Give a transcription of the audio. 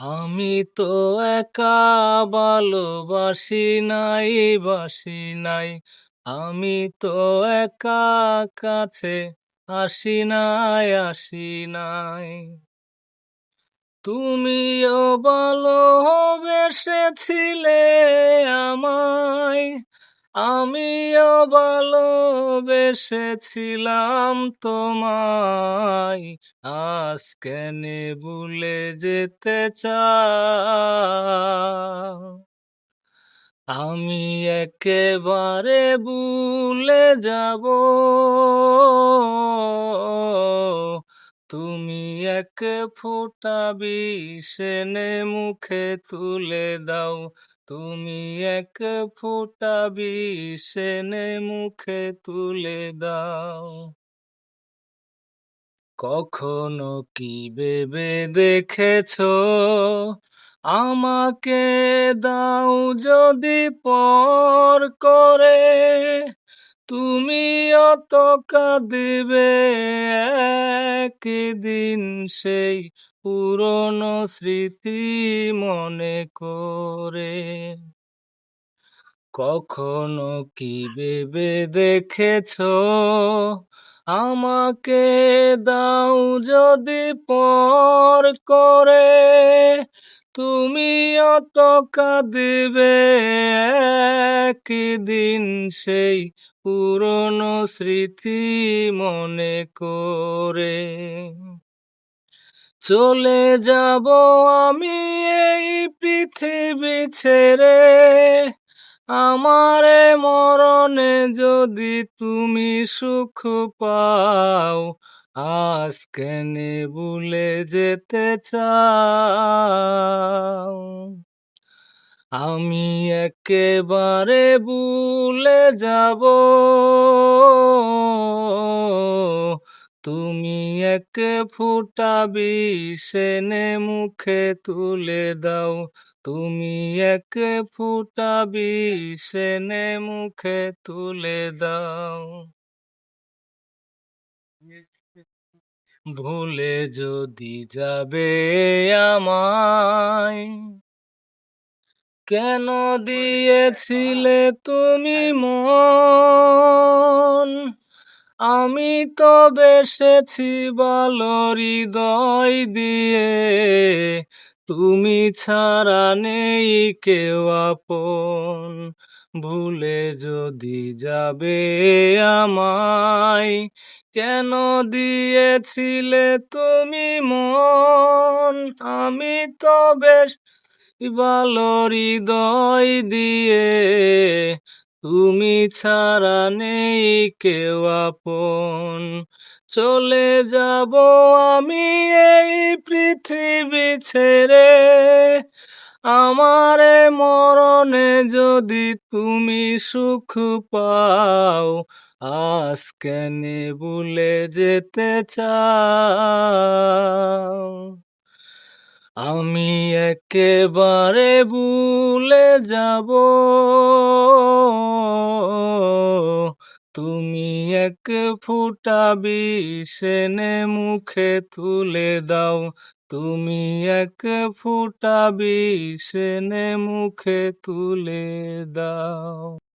আমি তো একা ভালোবাসি নাই, বাসি নাই। আমি তো একা কাছে আসি নাই আসি নাই। তুমিও ভালো ভালোবেসেছিলে আমায়। আমিও ভালোবেসেছিলাম তোমায়। আজ কেন ভুলে যেতে চাও। আমি একেবারে ভুলে যাব। তুমি এক ফোঁটা বিষ এনে মুখে তুলে দাও। তুমি এক ফোঁটা বিষেনে মুখে তুলে দাও। কখনো কি ভেবে দেখেছ? আমাকে দাও যদি পর করে। তুমি অত কাঁদিবে একদিন সেই পুরনো স্মৃতি মনে করে। কখনো কি ভেবে দেখেছ? আমাকে দাও যদি পর করে। তুমি অত কাঁদিবে একদিন সেই পুরনো স্মৃতি মনে করে। চলে যাব আমি এই পৃথিবী ছেড়ে। আমারে মরণে যদি তুমি সুখ পাও আজ কেন ভুলে যেতে চাও। আমি একেবারে ভুলে যাব। তুমি এক ফোঁটা বিষ এনে মুখে তুলে দাও। তুমি এক ফোঁটা বিষ এনে মুখে তুলে দাও। ভুলে যদি যাবে আমায়, কেন দিয়েছিলে তুমি মন? আমি তো বেসেছি ভালো হৃদয় দিয়ে, তুমি ছাড়া নেই কেউ আপন। ভুলে যদি যাবে আমায়, কেন দিয়েছিলে তুমি মন? আমি তো বেশ ভালো হৃদয় দিয়ে, তুমি ছাড়া নেই কেউ আপন। চলে যাব আমি এই পৃথিবী ছেড়ে, আমারে মরণে যদি তুমি সুখ পাও আজ কেন ভুলে যেতে চাও। আমি একেবারে ভুলে যাব। তুমি এক ফোঁটা বিষ এনে মুখে তুলে দাও। তুমি এক ফোঁটা বিষেনে মুখে তুলে দাও।